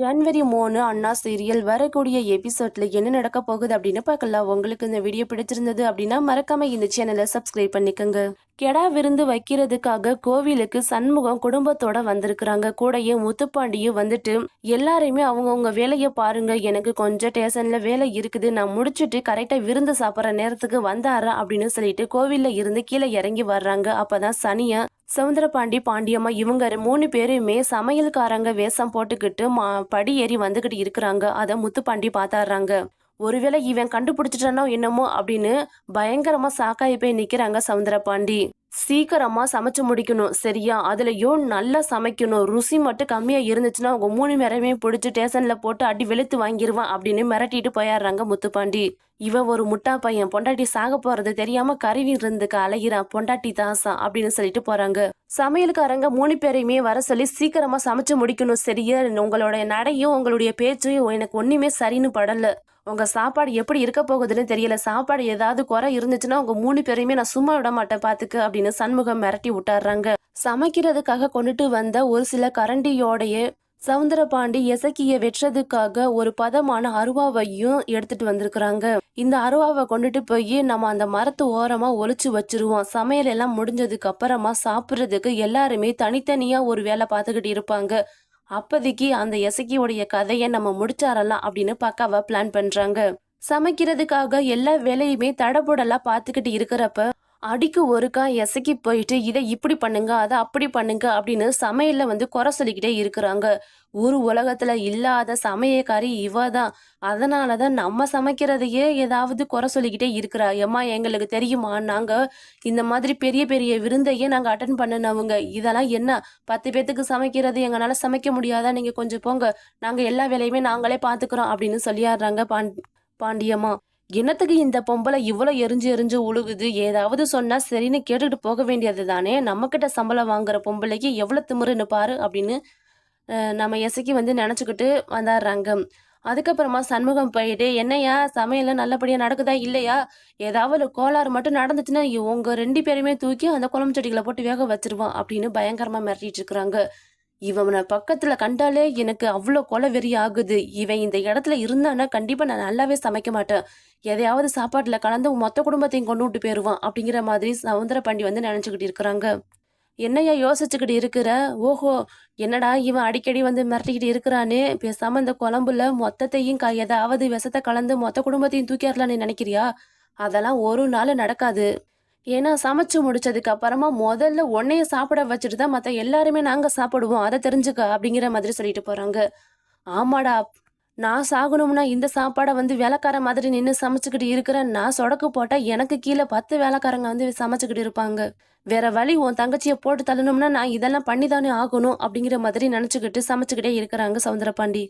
ஜனவரி மூணு அண்ணா சீரியல் வரக்கூடிய எபிசோட்ல என்ன நடக்க போகுது அப்படின்னு பார்க்கலாம். உங்களுக்கு இந்த வீடியோ பிடிச்சிருந்தது அப்படின்னா மறக்காம இந்த சேனலை சப்ஸ்கிரைப் பண்ணிக்கோங்க. கெடா விருந்து வைக்கிறதுக்காக கோவிலுக்கு சண்முகம் குடும்பத்தோட வந்திருக்கிறாங்க. கூடயே முத்துப்பாண்டியும் வந்துட்டு எல்லாரையுமே அவங்கவுங்க வேலையை பாருங்க. எனக்கு கொஞ்சம் டேஷன்ல வேலை இருக்குது. நான் முடிச்சுட்டு கரெக்டா விருந்து சாப்பிட்ற நேரத்துக்கு வந்தாரா அப்படின்னு சொல்லிட்டு கோவில்ல இருந்து கீழே இறங்கி வர்றாங்க. அப்பதான் சனியா சவுந்தரபாண்டி பாண்டியம்மா இவங்க மூணு பேருமே சமையல்காரங்க வேஷம் போட்டுக்கிட்டு மா படி ஏறி வந்துக்கிட்டு இருக்கிறாங்க. அதை முத்துப்பாண்டி பார்த்தாடுறாங்க ஒருவேளை இவன் கண்டுபிடிச்சிட்டானோ என்னமோ அப்படின்னு பயங்கரமா சாக்காயி போய் நிக்கிறாங்க சவுந்தரபாண்டி. சீக்கிரமா சமைச்சு முடிக்கணும் சரியா? அதுலயோ நல்லா சமைக்கணும். ருசி மட்டும் கம்மியா இருந்துச்சுன்னா அவங்க மூணு பேரையுமே பிடிச்சி ஸ்டேஷன்ல போட்டு அடி வெளுத்து வாங்கிடுவான் அப்படின்னு மிரட்டிட்டு போயிடுறாங்க முத்துப்பாண்டி. இவன் ஒரு முட்டா பையன். பொண்டாட்டி சாக போறது தெரியாம கருவி இருந்துக்கு அலைகிறான் பொண்டாட்டி தாசா அப்படின்னு சொல்லிட்டு போறாங்க. சமையல்காரங்க மூணு பேரையுமே வர சொல்லி சீக்கிரமா சமைச்சு முடிக்கணும் சரியா? உங்களோட நடையும் உங்களுடைய பேச்சையும் எனக்கு ஒண்ணுமே சரின்னு படல. உங்க சாப்பாடு எப்படி இருக்க போகுதுன்னு தெரியல. சாப்பாடு ஏதாவது குறை இருந்துச்சுன்னா உங்க மூணு பேரையுமே நான் சும்மா விட மாட்டேன் பாத்துக்கு அப்படின்னு சண்முகம் மிரட்டி விட்டாடுறாங்க சமைக்கிறதுக்காக கொண்டுட்டு வந்த ஒரு சில கரண்டியோடைய சவுந்தரபாண்டி எசக்கிய வெற்றதுக்காக ஒரு பதமான அருவாவையும் எடுத்துட்டு வந்திருக்கிறாங்க. இந்த அருவாவை கொண்டுட்டு போய் நம்ம அந்த மரத்து ஓரமா ஒழிச்சு வச்சிருவோம். சமையல் எல்லாம் முடிஞ்சதுக்கு அப்புறமா சாப்பிட்றதுக்கு எல்லாருமே தனித்தனியா ஒரு வேலை பார்த்துக்கிட்டு இருப்பாங்க. அப்போதைக்கு அந்த எசக்கியோடைய கதையை நம்ம முடிச்சாரலாம் அப்படின்னு பக்காவா பிளான் பண்றாங்க. சமைக்கிறதுக்காக எல்லா வேலையுமே தடபுடலா பார்த்துக்கிட்டு இருக்கிறப்ப அடிக்கு ஒருக்கா எசக்கி போயிட்டு இதை இப்படி பண்ணுங்க அதை அப்படி பண்ணுங்க அப்படின்னு சமையல்ல வந்து குறை சொல்லிக்கிட்டே இருக்கிறாங்க. ஒரு உலகத்துல இல்லாத சமையக்காரி இவ தான் அதனாலதான் நம்ம சமைக்கிறதையே ஏதாவது குறை சொல்லிக்கிட்டே இருக்கிறா. ஏம்மா எங்களுக்கு தெரியுமா? நாங்க இந்த மாதிரி பெரிய பெரிய விருந்தையே நாங்க அட்டன் பண்ணினவங்க. இதெல்லாம் என்ன? பத்து பேத்துக்கு சமைக்கிறது எங்களால சமைக்க முடியாதா? நீங்க கொஞ்சம் போங்க. நாங்க எல்லா வேலையுமே நாங்களே பாத்துக்கிறோம் அப்படின்னு சொல்லிடுறாங்க பாண் பாண்டியம்மா. என்னத்துக்கு இந்த பொம்பளை இவ்வளோ எரிஞ்சு எரிஞ்சு உழுகுது? ஏதாவது சொன்னால் சரின்னு கேட்டுட்டு போக வேண்டியது தானே நம்மக்கிட்ட சம்பளம் வாங்குற பொம்பளைக்கு எவ்வளோ திமிருன்னு பாரு அப்படின்னு நம்ம எசக்கி வந்து நினச்சிக்கிட்டு வந்தாடுறாங்க அதுக்கப்புறமா சண்முகம் போயிட்டு என்னையா சமையல் நல்லபடியாக நடக்குதா? இல்லையா? ஏதாவது கோளாறு மட்டும் நடந்துச்சுன்னா உங்கள் ரெண்டு பேருமே தூக்கி அந்த குழம்பு செடிகளை போட்டு வேக வச்சிருவான் அப்படின்னு பயங்கரமாக மிரட்டிட்டு இருக்கிறாங்க. இவனை பக்கத்துல கண்டாலே எனக்கு அவ்வளோ கொலை வெறி ஆகுது இவன் இந்த இடத்துல இருந்தானா கண்டிப்பா நான் நல்லாவே சமைக்க மாட்டேன். எதையாவது சாப்பாட்டுல கலந்து மொத்த குடும்பத்தையும் கொண்டு விட்டு போயிருவான் அப்படிங்கிற மாதிரி சவுந்தர பாண்டி வந்து நினைச்சுக்கிட்டு இருக்கிறாங்க. என்னையா யோசிச்சுக்கிட்டு இருக்கிற? ஓஹோ என்னடா இவன் அடிக்கடி வந்து மிரட்டிக்கிட்டு இருக்கிறானே? பேசாம இந்த குழம்புல மொத்தத்தையும் க ஏதாவது விஷத்தை கலந்து மொத்த குடும்பத்தையும் தூக்கிடலான்னு நினைக்கிறியா? அதெல்லாம் ஒரு நாள் நடக்காது. ஏன்னா சமைச்சு முடிச்சதுக்கு அப்புறமா முதல்ல உன்னைய சாப்பிட வச்சுட்டு தான் மற்ற எல்லாருமே நாங்கள் சாப்பிடுவோம். அதை தெரிஞ்சுக்க அப்படிங்கிற மாதிரி சொல்லிட்டு போறாங்க. ஆமாடா நான் சாகணும்னா இந்த சாப்பாடை வந்து வேலைக்கார மாதிரி நின்று சமைச்சுக்கிட்டு இருக்கிறேன் நான் சொடக்கு போட்டால் எனக்கு கீழே பத்து வேலைக்காரங்க வந்து சமைச்சுக்கிட்டு இருப்பாங்க. வேற வழி உன் தங்கச்சியை போட்டு தள்ளணும்னா நான் இதெல்லாம் பண்ணி தானே ஆகணும் அப்படிங்கிற மாதிரி நினச்சிக்கிட்டு சமைச்சுக்கிட்டே இருக்கிறாங்க சவுந்தரபாண்டி.